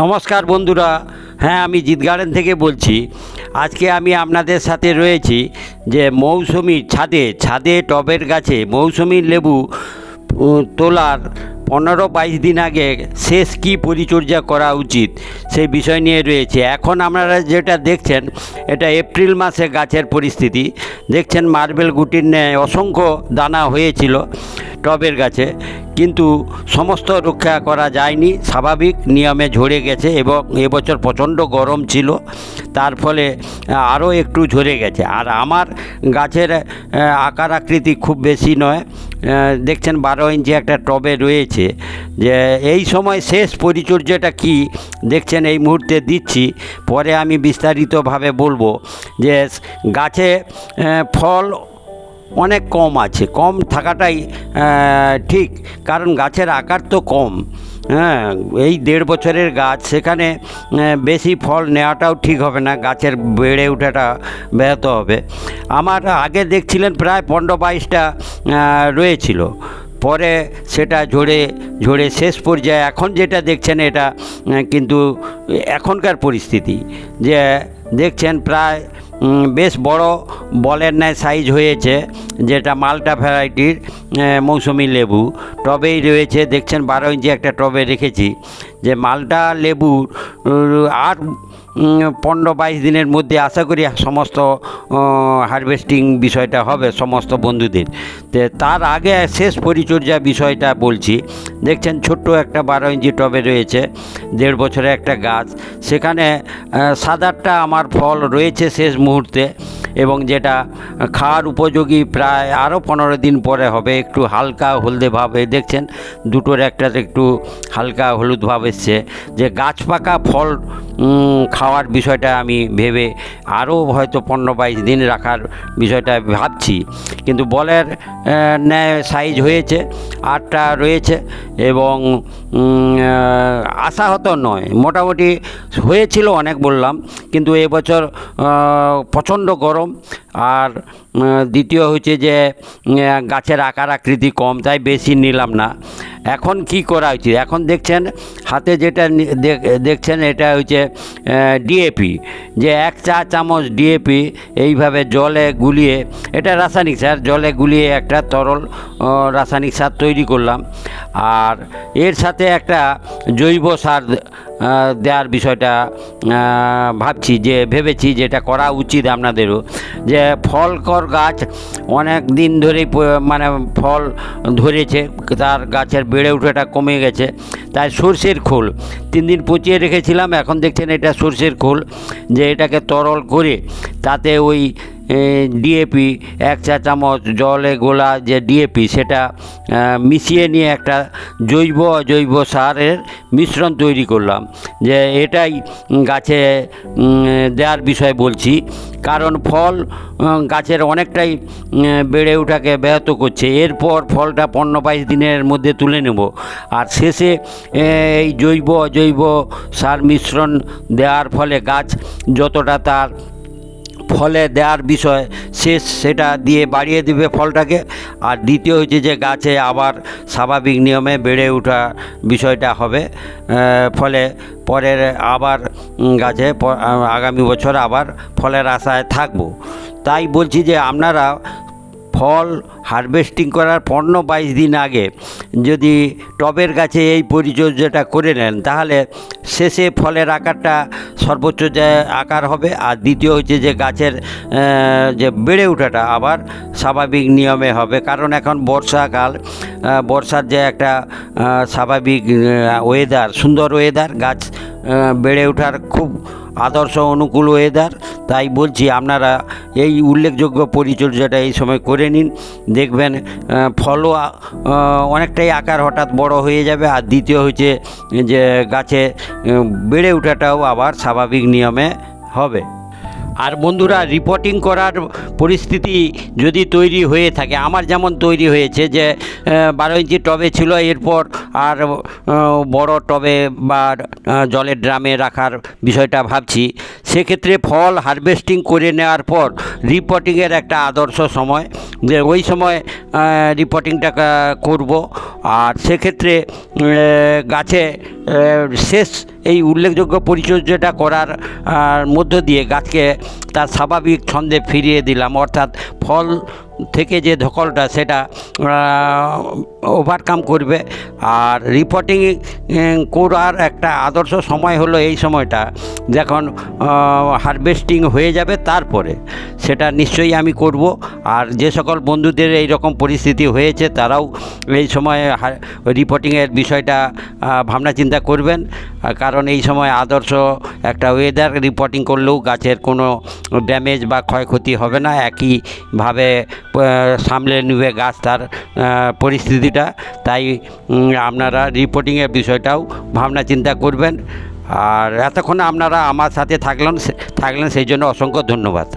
নমস্কার বন্ধুরা। হ্যাঁ আমি জিত গার্ডেন থেকে বলছি। আজকে আমি আপনাদের সাথে রয়েছি যে মৌসুমি ছাদে ছাদে টবের গাছে মৌসুমি লেবু তোলার পনেরো বাইশ দিন আগে শেষ কী পরিচর্যা করা উচিত সেই বিষয় নিয়ে রয়েছে। এখন আপনারা যেটা দেখছেন, এটা এপ্রিল মাসে গাছের পরিস্থিতি। দেখছেন মার্বেল গুটির ন্যায় অসংখ্য দানা হয়েছিল টবের গাছে। কিন্তু সমস্ত রক্ষা করা যায়নি। স্বাভাবিক নিয়মে ঝরে গেছে এবং এবছর প্রচণ্ড গরম ছিল। তার ফলে আরও একটু ঝরে গেছে। আর আমার গাছের আকার আকৃতি খুব বেশি নয়। দেখছেন বারো ইঞ্চি একটা টবে রয়েছে। যে এই সময় শেষ পরিচর্যাটা কি দেখছেন এই মুহূর্তে দিচ্ছি। পরে আমি বিস্তারিতভাবে বলব যে গাছে ফল অনেক কম আছে। কম থাকাটাই ঠিক, কারণ গাছের আকার তো কম। হ্যাঁ এই দেড় বছরের গাছ, সেখানে বেশি ফল নেওয়াটাও ঠিক হবে না, গাছের বেড়ে ওঠাটা ব্যাহত হবে। আমার আগে দেখছিলেন প্রায় পনেরো বাইশটা রয়েছিল। পরে সেটা ঝরে ঝরে শেষ পর্যায়ে, এখন যেটা দেখছেন এটা কিন্তু এখনকার পরিস্থিতি, যে দেখছেন প্রায় বেশ বড় বলের ন্যায় সাইজ হয়েছে যেটা মালটা ভ্যারাইটির মৌসুমি লেবু। টবেই রয়েছে দেখছেন বারো ইঞ্চি একটা টবে রেখেছি। যে মালটা লেবু উম, পনেরো বাইশ দিনের মধ্যে আশা করি সমস্ত হারভেস্টিং বিষয়টা হবে সমস্ত বন্ধুদের। তো তার আগে শেষ পরিচর্যা বিষয়টা বলছি। দেখছেন ছোট্ট একটা বারো ইঞ্চি টবে রয়েছে। দেড় বছরে একটা গাছ। সেখানে সাদারটা আমার ফল রয়েছে শেষ মুহূর্তে এবং যেটা খাওয়ার উপযোগী প্রায় আরও পনেরো দিন পরে হবে। একটু হালকা হলদে ভাব দেখছেন, দুটোর একটাতে একটু হালকা হলুদ ভাব এসছে। যে গাছ পাকা ফল খাওয়ার বিষয়টা আমি ভেবে আরও হয়তো পনেরো বাইশ দিন রাখার বিষয়টা ভাবছি। কিন্তু বলের ন্যায় সাইজ হয়েছে, আটটা রয়েছে এবং আশাহত নয়। মোটামুটি হয়েছিল অনেক বললাম, কিন্তু এবছর প্রচণ্ড গরম। আর দ্বিতীয় হচ্ছে যে গাছের আকার আকৃতি কম, তাই বেশি নিলাম না। এখন কি করা উচিত? এখন দেখছেন, হাতে যেটা দেখ- দেখছেন এটা হচ্ছে ডিএপি যে এক চা চামচ ডিএপি এইভাবে জলে গুলিয়ে, এটা রাসায়নিক সার, জলে গুলিয়ে একটা তরল রাসায়নিক সার তৈরি করলাম। আর এর সাথে একটা জৈব সার দেওয়ার বিষয়টা ভাবছি যে, ভেবেছি যেটা করা উচিত আপনাদেরও, যে ফলকর গাছ অনেক দিন ধরেই মানে ফল ধরেছে, তার গাছের বেড়ে উঠেটা কমে গেছে, তাই সর্ষের খোল। তিন দিন পচিয়ে রেখেছিলাম, এখন দেখছেন এটা সর্ষের খোল, যে এটাকে তরল করে তাতে ওই ডিএপি এক চা চামচ জলে গোলা যে ডিএপি সেটা মিশিয়ে নিয়ে একটা জৈব অজৈব সারের মিশ্রণ তৈরি করলাম। যে এটাই গাছে দেওয়ার বিষয় বলছি। কারণ ফল গাছের অনেকটাই বেড়ে ওঠাকে ব্যাহত করছে। এরপর ফলটা পনেরো বাইশ দিনের মধ্যে তুলে নেব। আর শেষে এই জৈব অজৈব সার মিশ্রণ দেওয়ার ফলে গাছ যতটা তার ফলে দেওয়ার বিষয় শেষ সেটা দিয়ে বাড়িয়ে দিবে ফলটাকে। আর দ্বিতীয় হচ্ছে যে গাছে আবার স্বাভাবিক নিয়মে বেড়ে ওঠা বিষয়টা হবে। ফলে পরের আবার গাছে আগামী বছর আবার ফলের আশায় থাকব। তাই বলছি যে আপনারা ফল হারভেস্টিং করার পনেরো বাইশ দিন আগে যদি টবের গাছে এই পরিচর্যাটা করে নেন, তাহলে শেষে ফলের আকারটা সর্বোচ্চ যে আকার হবে আর দ্বিতীয় হচ্ছে যে গাছের যে বেড়ে ওঠাটা আবার স্বাভাবিক নিয়মে হবে। কারণ এখন বর্ষাকাল বর্ষার যে একটা স্বাভাবিক ওয়েদার সুন্দর ওয়েদার গাছ বেড়ে ওঠার খুব আদর্শ অনুকূল ওয়েদার তাই বলছি আপনারা এই উল্লেখযোগ্য পরিচর্যাটা এই সময় করে নিন। দেখবেন ফলও অনেকটাই আকার হঠাৎ বড় হয়ে যাবে। আর দ্বিতীয় হচ্ছে যে গাছে বেড়ে ওঠাটাও আবার স্বাভাবিক নিয়মে হবে। আর বন্ধুরা রিপোর্টিং করার পরিস্থিতি যদি তৈরি হয়ে থাকে, আমার যেমন তৈরি হয়েছে যে বারো ইঞ্চি টবে ছিল এরপর, আর বড় টবে বা জলের ড্রামে রাখার বিষয়টা ভাবছি। সেক্ষেত্রে ফল হারভেস্টিং করে নেওয়ার পর রিপোর্টিংয়ের একটা আদর্শ সময়। যে ওই সময় রিপোর্টিংটা করব। আর সেক্ষেত্রে গাছে শেষ এই উল্লেখযোগ্য পরিচর্যাটা করার মধ্য দিয়ে গাছকে তার স্বাভাবিক ছন্দে ফিরিয়ে দিলাম। অর্থাৎ ফল থেকে যে ধকলটা, সেটা ওভারকাম করবে। আর রিপোর্টিং করার একটা আদর্শ সময় হলো এই সময়টা, যখন হারভেস্টিং হয়ে যাবে তারপরে। সেটা নিশ্চয়ই আমি করব। আর যে সকল বন্ধুদের এই রকম পরিস্থিতি হয়েছে, তারাও এই সময় রিপোর্টিংয়ের বিষয়টা ভাবনা চিন্তা করবেন। কারণ এই সময় আদর্শ একটা ওয়েদার রিপোর্টিং করলেও গাছের কোনো ড্যামেজ বা ক্ষয়ক্ষতি হবে না। একইভাবে সামলে নেবে গাছ তার পরিস্থিতিটা। তাই আপনারা রিপোর্টিংয়ের বিষয়টাও ভাবনা চিন্তা করবেন। আর এতক্ষণ আপনারা আমার সাথে থাকলেন থাকলেন, সেই জন্য অসংখ্য ধন্যবাদ।